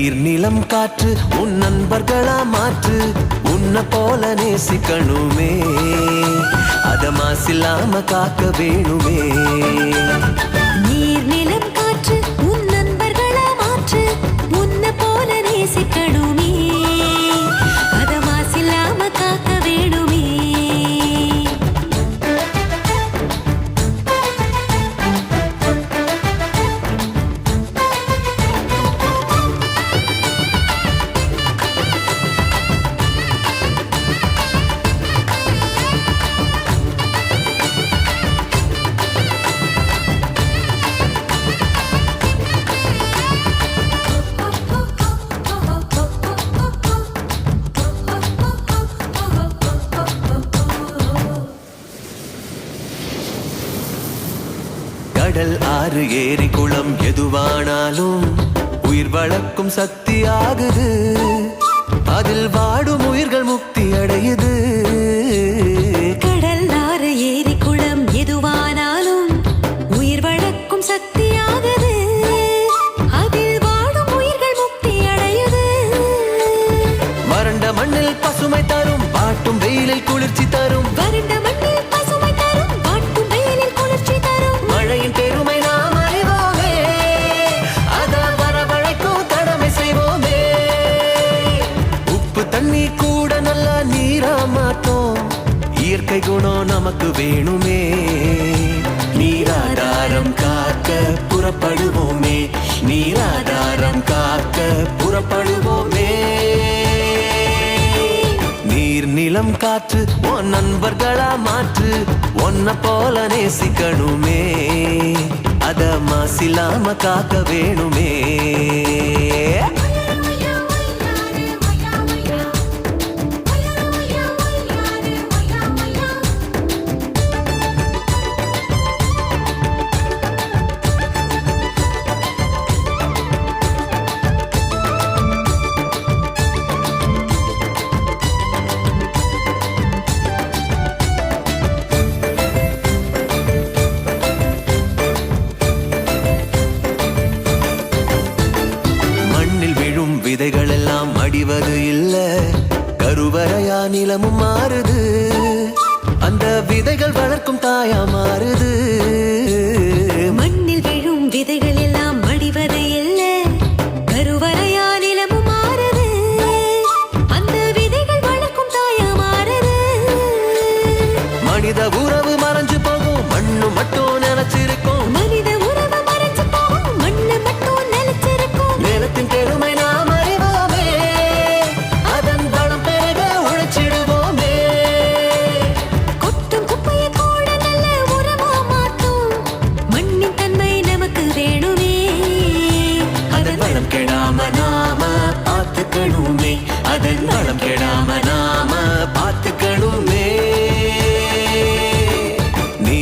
நீர் நிலம் காற்று உன் நண்பர்களா மாற்று உன்னை போல நேசிக்கணுமே. அதமாசில்லாம காக்க வேணுமே. கடல் ஆறு ஏரி குளம் எதுவானாலும் உயிர் வளர்க்கும் சக்தி ஆகுது. அதில் வாடும் உயிர்கள் முக்தி அடையுது. கடல் ஆறு ஏரி குளம் எதுவானாலும் உயிர் வளர்க்கும் சக்தியாகுது அதில் வாடும் உயிர்கள் முக்தி அடையுது. வறண்ட மண்ணில் பசுமை தரும் பாட்டும் வெயிலில் குளிர்ச்சி நமக்கு வேணுமே. நீராதாரம் காக்க புறப்படுவோமே. நீராதாரம் காக்க புறப்படுவோமே. நீர் நிலம் காற்று உன் நண்பர்களா மாற்று. உன்னை போல நேசிக்கணுமே. அத மாசில்லாம காக்க வேணுமே. விதைகள் எல்லாம் அடிவது இல்ல. கருவறையா நிலமும் மாறுது. அந்த விதைகள் வளர்க்கும் தாயா மாறுது.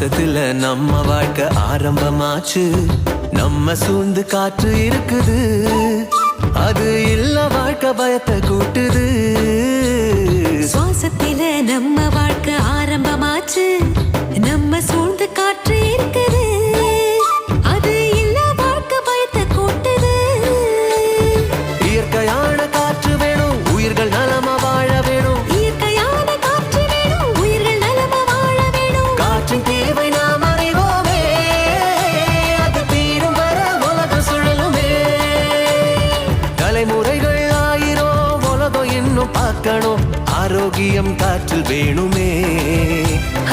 சுவாசத்துல நம்ம வாழ்க்கை ஆரம்பமாச்சு. நம்ம சூழ்ந்து காற்று இருக்குது. அது இல்ல வாழ்க்கை பயத்தை கூட்டுது. சுவாசத்தில நம்ம வாழ்க்கை ஆரம்பமாச்சு. நம்ம சூழ்ந்து காற்று பார்க்கணும் ஆரோக்கியம் காற்றில் வேணுமே.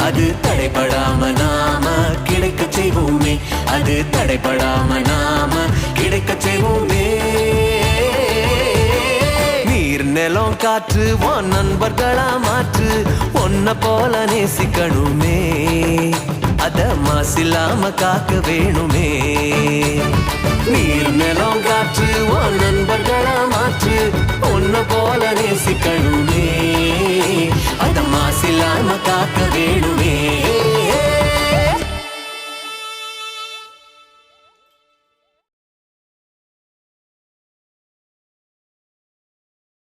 அது தடைபடாம நாம கிடைக்க செய்வோமே. அது தடைபடாம நாம கிடைக்க செய்வோமே. நீர் நிலம் காற்று உன் நண்பர்களா மாற்று. உன்னை போல நேசிக்கணுமே. அத மாசில்லாம காக்க வேணுமே. நீர் நிலம் காற்று உன் நண்பர்களா மாற்று பொண்ணு போல நேசிக்கணுமே. அத மாசில்லாம காக்க வேணுமே.